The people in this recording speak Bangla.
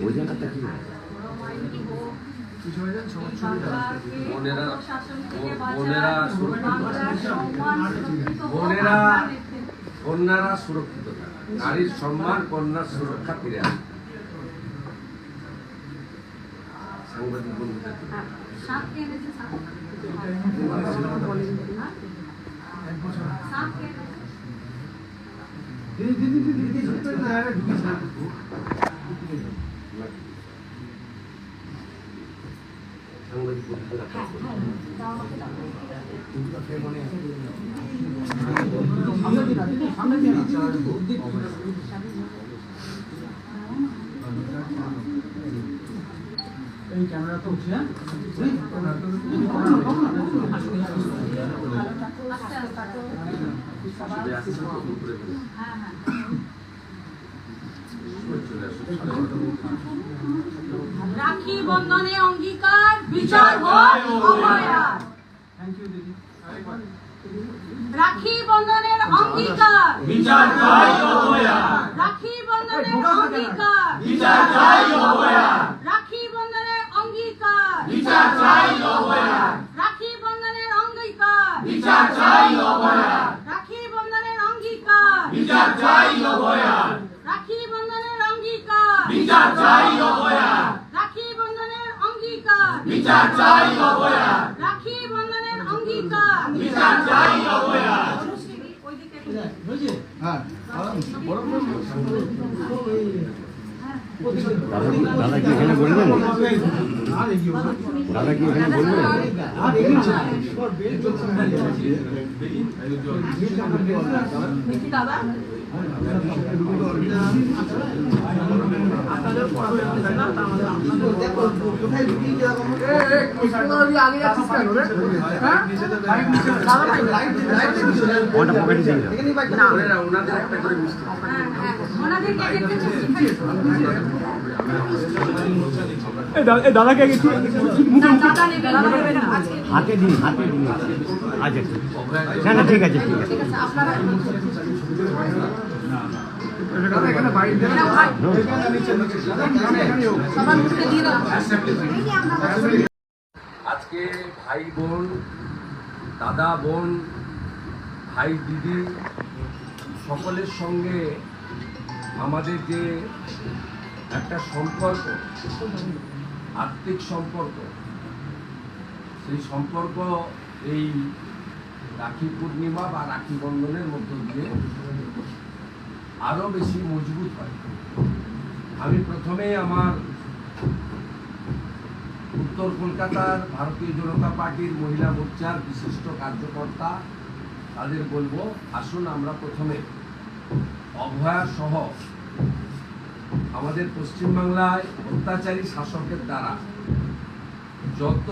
ওই জায়গাটা কি? বোনেরা বোনেরা বোনেরা কন্যারা সুরক্ষিত নারীর সম্মান কন্যার সুরক্ষা ফিরে আসে সাংবাদিক বন্ধুদের জন্য। সাপ কে এনেছে সাপ সাপ কে এনেছে সাংবাদিক বন্ধুদের আপনার বলুন। এই ক্যামেরা তো উঠছে হ্যাঁ আস্তে আস্তে সবাই আসছে তো উপরে করে। হ্যাঁ হ্যাঁ চলে আসুন। রাখি বন্ধনে অঙ্গীকার বিচার হয় অভয়ার রাখি বন্ধনের অঙ্গীকার বিচার চাই অভয়ার রাখি বন্ধনের অঙ্গীকার বিচার চাই অভয়ার রাখি বন্ধনের অঙ্গীকার বিচার চাই অভয়ার রাখি বন্ধনের অঙ্গীকার। বিচার চাই অভয়ার রাখি বন্ধনের অঙ্গীকার। বিচার চাই অভয়ার রাখি বন্ধনের অঙ্গীকার। বিচার চাই অভয়ার হ্যাঁ বড় দাদা কি এখানে বলবেন। দাদা কি এখানে বলবেন আর এগিয়ে চলো। দেখি দাদা ওটা পকেটে ওনাদের একটা করে মিষ্টি। দাদাকে হাতে দিন হাতে দিন আচ্ছা না না ঠিক আছে ঠিক আছে আপনারা আজকে ভাই বোন, দাদা বোন, ভাই দিদি সকলের সঙ্গে আমাদের যে একটা সম্পর্ক আর্থিক সম্পর্ক, সেই সম্পর্ক এই রাখি পূর্ণিমা বা রাখি বন্ধনের মধ্য দিয়ে আরও বেশি মজবুত হয়। আমি প্রথমে আমার উত্তর কলকাতার ভারতীয় জনতা পার্টির মহিলা মোর্চার বিশিষ্ট কার্যকর্তা, তাদের বলব, আসুন আমরা প্রথমে অভয়া সহ আমাদের পশ্চিমবাংলায় অত্যাচারী শাসকের দ্বারা যত